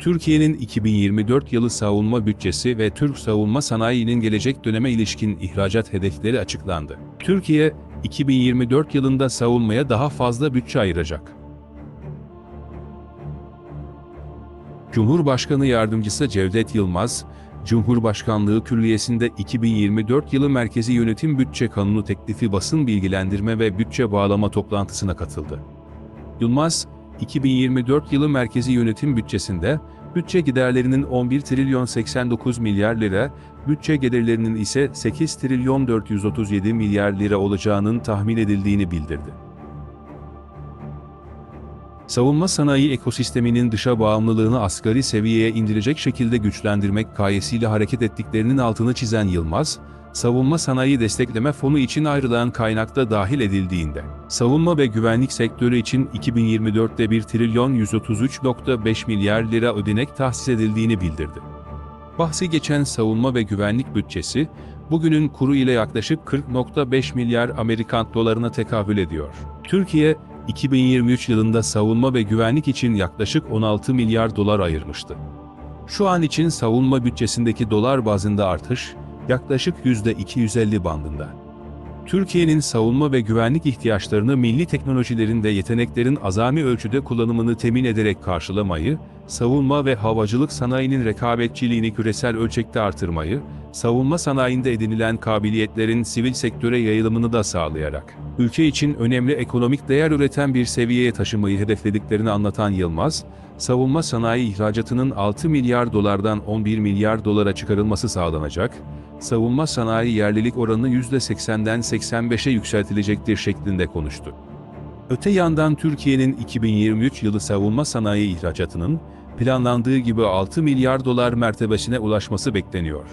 Türkiye'nin 2024 yılı savunma bütçesi ve Türk savunma sanayinin gelecek döneme ilişkin ihracat hedefleri açıklandı. Türkiye, 2024 yılında savunmaya daha fazla bütçe ayıracak. Cumhurbaşkanı Yardımcısı Cevdet Yılmaz, Cumhurbaşkanlığı Külliyesi'nde 2024 yılı Merkezi Yönetim Bütçe Kanunu teklifi basın bilgilendirme ve bütçe bağlama toplantısına katıldı. Yılmaz, 2024 yılı merkezi yönetim bütçesinde, bütçe giderlerinin 11 trilyon 89 milyar lira, bütçe gelirlerinin ise 8 trilyon 437 milyar lira olacağının tahmin edildiğini bildirdi. Savunma sanayi ekosisteminin dışa bağımlılığını asgari seviyeye indirecek şekilde güçlendirmek gayesiyle hareket ettiklerinin altını çizen Yılmaz, Savunma Sanayi Destekleme Fonu için ayrılan kaynakta dahil edildiğinde, savunma ve güvenlik sektörü için 2024'te 1 trilyon 133.5 milyar lira ödenek tahsis edildiğini bildirdi. Bahsi geçen savunma ve güvenlik bütçesi, bugünün kuru ile yaklaşık 40.5 milyar Amerikan dolarına tekabül ediyor. Türkiye, 2023 yılında savunma ve güvenlik için yaklaşık 16 milyar dolar ayırmıştı. Şu an için savunma bütçesindeki dolar bazında artış, yaklaşık %250 bandında. Türkiye'nin savunma ve güvenlik ihtiyaçlarını milli teknolojilerin ve yeteneklerin azami ölçüde kullanımını temin ederek karşılamayı, savunma ve havacılık sanayinin rekabetçiliğini küresel ölçekte artırmayı, savunma sanayinde edinilen kabiliyetlerin sivil sektöre yayılımını da sağlayarak, ülke için önemli ekonomik değer üreten bir seviyeye taşımayı hedeflediklerini anlatan Yılmaz, savunma sanayi ihracatının 6 milyar dolardan 11 milyar dolara çıkarılması sağlanacak, savunma sanayi yerlilik oranı %80'den 85'e yükseltilecektir şeklinde konuştu. Öte yandan Türkiye'nin 2023 yılı savunma sanayi ihracatının planlandığı gibi 6 milyar dolar mertebesine ulaşması bekleniyor.